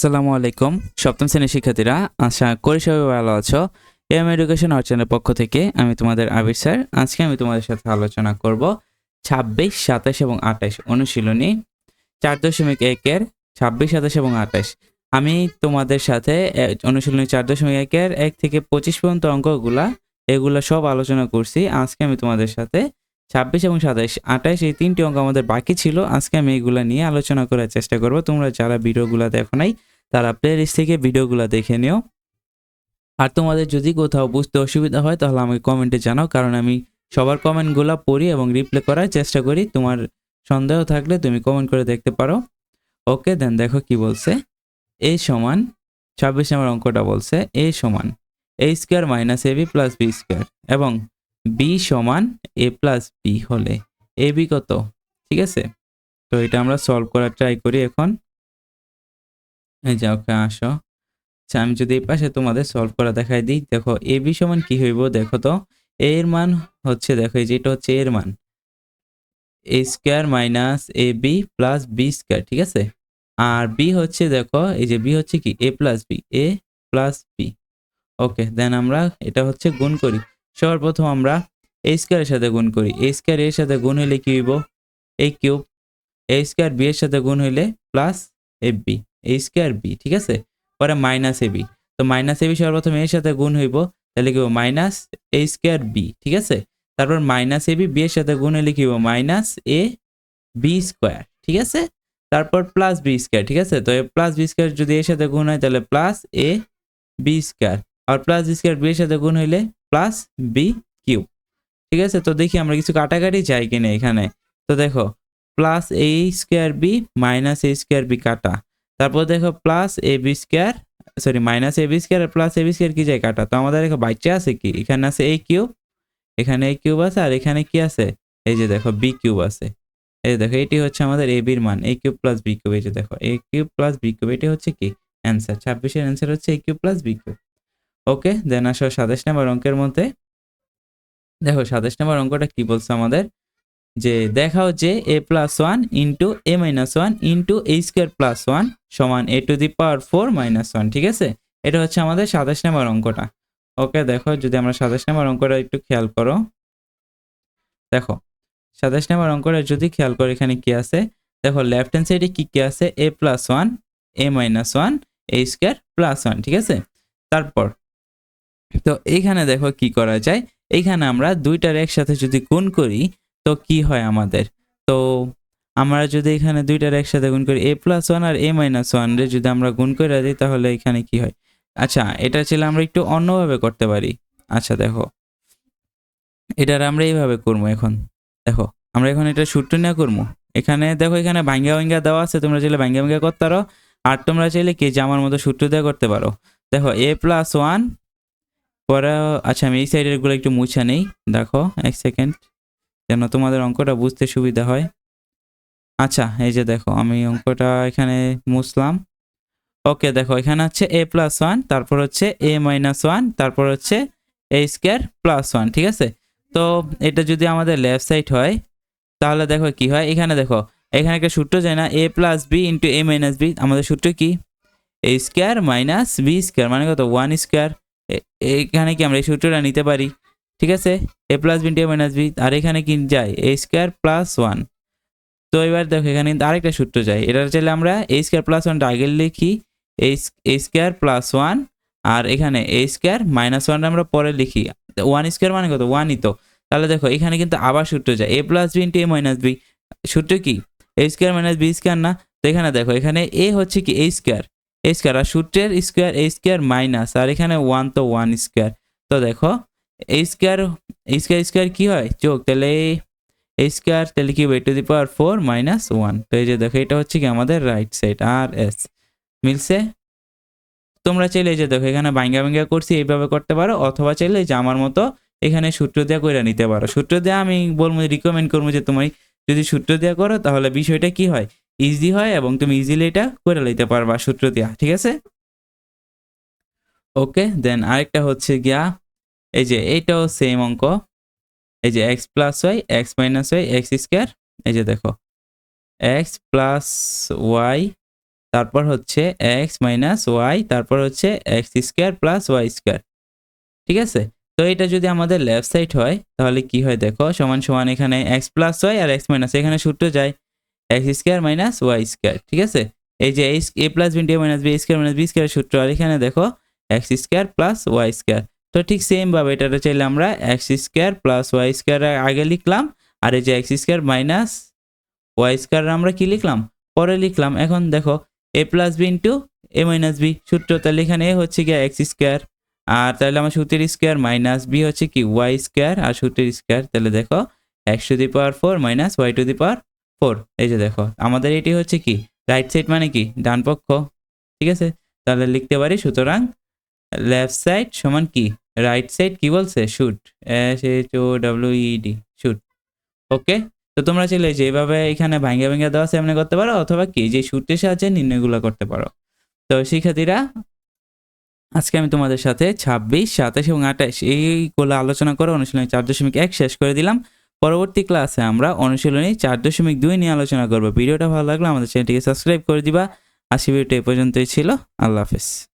আসসালামু আলাইকুম। সপ্তম শ্রেণির শিক্ষার্থীরা, আশা করি সবাই ভালো আছো। এম এডুকেশন অর্চনের পক্ষ থেকে আমি তোমাদের আবির স্যার। আজকে আমি তোমাদের সাথে আলোচনা করব ছাব্বিশ, সাতাশ এবং আঠাশ অনুশীলনী। চার দশমিক একের ছাব্বিশ, সাতাশ এবং আঠাশ। আমি তোমাদের সাথে অনুশীলনী চার দশমিক একের এক থেকে পঁচিশ পর্যন্ত অঙ্কগুলা, এগুলো সব আলোচনা করছি। আজকে আমি তোমাদের সাথে ছাব্বিশ এবং সাতাশ, আঠাশ এই তিনটি অঙ্ক আমাদের বাকি ছিল। আজকে আমি এইগুলা নিয়ে আলোচনা করার চেষ্টা করব। তোমরা যারা ভিডিওগুলো দেখো নাই তারা প্লেলিস্ট থেকে ভিডিওগুলো দেখে নিও। আর তোমাদের যদি কোথাও বুঝতে অসুবিধা হয়, তাহলে আমাকে কমেন্টে জানাও, কারণ আমি সবার কমেন্টগুলো পড়ি এবং রিপ্লাই করার চেষ্টা করি। তোমার সন্দেহ থাকলে তুমি কমেন্ট করে দেখতে পারো। ওকে দেন দেখো কি বলছে। এ সমান, ছাব্বিশ নম্বর অঙ্কটা বলছে এ সমান A square minus A B plus B square এবং বি সমান এ প্লাস বি হলে এ বি কত? ঠিক আছে? তো এটা আমরা সলভ করার ট্রাই করি এখন। এই যে ওকে আসো। আচ্ছা আমি যদি এই পাশে তোমাদের সলভ করা দেখাই দিই, দেখো এ বি সমান কি হইব? দেখো তো, A এর মান হচ্ছে, দেখো, এই যে এটা হচ্ছে এর মান। A square minus A B plus B square ঠিক আছে? আর বি হচ্ছে, দেখো, এই যে বি হচ্ছে কি? A plus B A plus B okay then আমরা এটা হচ্ছে গুণ করি। সর্বপ্রথম আমরা এ স্কোয়ারের সাথে গুণ করি। এ স্কোয়ার এর সাথে গুণ হইলে কি হইব? A cube A square B এর সাথে গুণ হইলে plus A B A square B ঠিক আছে? পরে মাইনাস এ বি তো মাইনাস এ বি সর্বপ্রথম এর সাথে গুণ হইব, তাহলে কি মাইনাস এ স্কোয়ার বি ঠিক আছে? তারপর মাইনাস এ বি বি এর সাথে গুণ হইলে কি হইব? মাইনাস এ বি স্কোয়ার ঠিক আছে? তারপর প্লাস বি স্কোয়ার ঠিক আছে? তো প্লাস বি স্কোয়ার যদি এর সাথে গুণ হয়, তাহলে প্লাস এ বি স্কোয়ার আর প্লাস বি স্কোয়ার বি এর সাথে গুণ হইলে প্লাস বি কিউব ঠিক আছে? তো দেখি আমরা কিছু কাটাকাটি চাই কিনা এখানে। তো দেখো plus A square B minus A square B কাটা। তারপর দেখো plus A B square sorry minus A B square plus A B square কি যায় কাটা তো আমাদের দেখো বাচ্চা আছে কি? এখানে আছে এ কিউব এখানে এ কিউব আছে আর এখানে কি আছে? এই যে দেখো বি কিউব আছে। এই দেখো, এটি হচ্ছে আমাদের এ বির মান A cube plus B cube এই যে দেখো A cube plus B cube এটি হচ্ছে কি? অ্যান্সার ছাব্বিশের অ্যান্সার হচ্ছে A cube plus B cube okay then আসো সাতাশ নম্বর অঙ্কের মধ্যে। দেখো, সাতাশ নম্বর অঙ্কটা কি বলছে আমাদের? যে দেখাও যে A plus one into A minus one into A square plus one সমান A to the power four minus one ঠিক আছে? এটা হচ্ছে আমাদের সাতাশ নম্বর অঙ্কটা। ওকে, দেখো, যদি আমরা সাতাশ নম্বর অঙ্কটা একটু খেয়াল করো। দেখো, সাতাশ নম্বর অঙ্কটা যদি খেয়াল করো, এখানে কি আছে? দেখো লেফট হ্যান্ড সাইডে কি কি আছে? A plus one A minus one A square plus one ঠিক আছে? তারপর, তো এইখানে দেখো কি করা যায়? এইখানে আমরা দুইটার একসাথে যদি গুণ করি তো কি হয় আমাদের? তো আমরা যদি এখানে দুইটার একসাথে গুণ করি এ প্লাস ওয়ান আর এ মাইনাস ওয়ান রে যদি আমরা গুণ করে দিই, তাহলে এখানে কি হয়? আচ্ছা এটা ছিল আমরা একটু অন্যভাবে করতে পারি। আচ্ছা দেখো। এটার আমরা এইভাবে করব এখন। দেখো, আমরা এখন এটা সূত্র নিয়ে করব। এখানে দেখো, এখানে ভাঙ্গা ভাঙ্গা দেওয়া আছে, তোমরা চাইলে ভাঙ্গা ভাঙ্গা করতে পারো। আর তোমরা চাইলে কি, জামার মতো সূত্র দেওয়া করতে পারো। দেখো এ প্লাস ওয়ান পরে আচ্ছা আমি এই সাইডেরগুলো একটু মুছে নেই। দেখো, এক সেকেন্ড যেন তোমাদের অঙ্কটা বুঝতে সুবিধা হয়। আচ্ছা এই যে দেখো, আমি অঙ্কটা এখানে মুছলাম। ওকে, দেখো, এখানে হচ্ছে এ প্লাস ওয়ান তারপর হচ্ছে এ মাইনাস ওয়ান তারপর হচ্ছে এ স্কোয়ার প্লাস ওয়ান ঠিক আছে? তো এটা যদি আমাদের লেফট সাইড হয়, তাহলে দেখো কি হয়? এখানে দেখো, এখানে একটা সূত্র যায় না A plus B into A minus B আমাদের সূত্র কি? A square minus B square মানে কত? ওয়ান স্কোয়ার এখানে কি আমরা এই সূত্রটা নিতে পারি? ঠিক আছে? A plus B into A minus B আর এখানে কি যায়? এ স্কোয়ার প্লাস ওয়ান তো এবার দেখো, এখানে কিন্তু আরেকটা সূত্র যায়। এটা চাইলে আমরা এ স্কোয়ার প্লাস ওয়ানটা আগে লিখি। এ স্কোয়ার প্লাস ওয়ান আর এখানে এ স্কোয়ার মাইনাস ওয়ানটা আমরা পরে লিখি। ওয়ান স্কোয়ার মানে কত? ওয়ানই তো। তাহলে দেখো, এখানে কিন্তু আবার সূত্র যায়। A plus B A minus B সূত্র কি? A square minus B square না? তো এখানে দেখো, এখানে এ হচ্ছে কি এ স্কোয়ার এ স্কোয়ার আর সূত্রের স্কোয়ার এ স্কোয়ার মাইনাস আর এখানে ওয়ান তো ওয়ান স্কোয়ার তো দেখো এ স্কোয়ার স্কোয়ার স্কোয়ার কি হয়? চোখ তাহলে এ স্কোয়ার তাহলে কি to the power four minus one তো এই যে দেখো, এটা হচ্ছে কি আমাদের রাইট সাইড আর এস মিলছে? তোমরা চাইলে এই যে দেখো, এখানে ভাঙ্গা ভাঙ্গা করছি, এইভাবে করতে পারো, অথবা চাইলে এই যে আমার মতো এখানে সূত্র দেওয়া করে নিতে পারো। সূত্র দেওয়া আমি বলব রিকমেন্ড করব যে তুমি যদি সূত্র দেওয়া করো, তাহলে বিষয়টা কি হয়? ইজি হয় এবং তুমি ইজিলি এটা করে নিতে পারবা সূত্র দেওয়া ঠিক আছে? ওকে দেন আরেকটা হচ্ছে গিয়া এই যে এইটাও সেম অঙ্ক। এই যে X plus Y X minus Y X square এই যে দেখো। এক্স প্লাস ওয়াই তারপর হচ্ছে এক্স মাইনাস ওয়াই তারপর হচ্ছে X square plus Y square ঠিক আছে? তো এটা যদি আমাদের লেফট সাইড হয়, তাহলে কি হয় দেখো? সমান সমান এখানে এক্স প্লাস ওয়াই আর এক্স মাইনাস এখানে সূত্র যায়। X square minus Y square ঠিক আছে? এই যে A plus B minus B square minus B square সূত্র, আর এখানে দেখো X square plus Y square তো ঠিক সেম ভাবে এটা চাইলে আমরা X square plus Y square আগে লিখলাম, আর এই যে X square minus Y square আমরা কি লিখলাম? পরে লিখলাম, এখন দেখো A plus B into A minus B সূত্র তাহলে এখানে এ হচ্ছে কি এক্স স্কোয়ার আর তাহলে আমার সূত্রের স্কোয়ার মাইনাস বি হচ্ছে কি ওয়াই স্কোয়ার আর সূত্রের স্কোয়ার তাহলে দেখো X to the power four minus Y to the power four এই যে দেখো, আমাদের এটি হচ্ছে কি রাইট সাইড মানে কি, ডান পক্ষ, ঠিক আছে? তাহলে লিখতে পারি সুতরাং লেফট সাইড সমান কি? রাইট সাইড কি বলছে? Shoot S H O W E D shoot okay তো তোমরা চাইলে যেভাবে এখানে ভাঙ্গা ভাঙ্গা দেওয়া আছে করতে পারো, অথবা কি? যে সূত্রের সাহায্যে নির্ণয়গুলো করতে পারো। তো শিক্ষার্থীরা, আজকে আমি তোমাদের সাথে ছাব্বিশ, সাতাশ এবং আঠাশ এইগুলো আলোচনা করে অনুশীলনী চার দশমিক এক শেষ করে দিলাম। পরবর্তী ক্লাসে আমরা অনুশীলনী চার দশমিক দুই নিয়ে আলোচনা করব। ভিডিওটা ভালো লাগলে আমাদের চ্যানেলটিকে সাবস্ক্রাইব করে দিবা। আশি ভিডিওটা এ পর্যন্তই ছিল। আল্লাহ হাফেজ।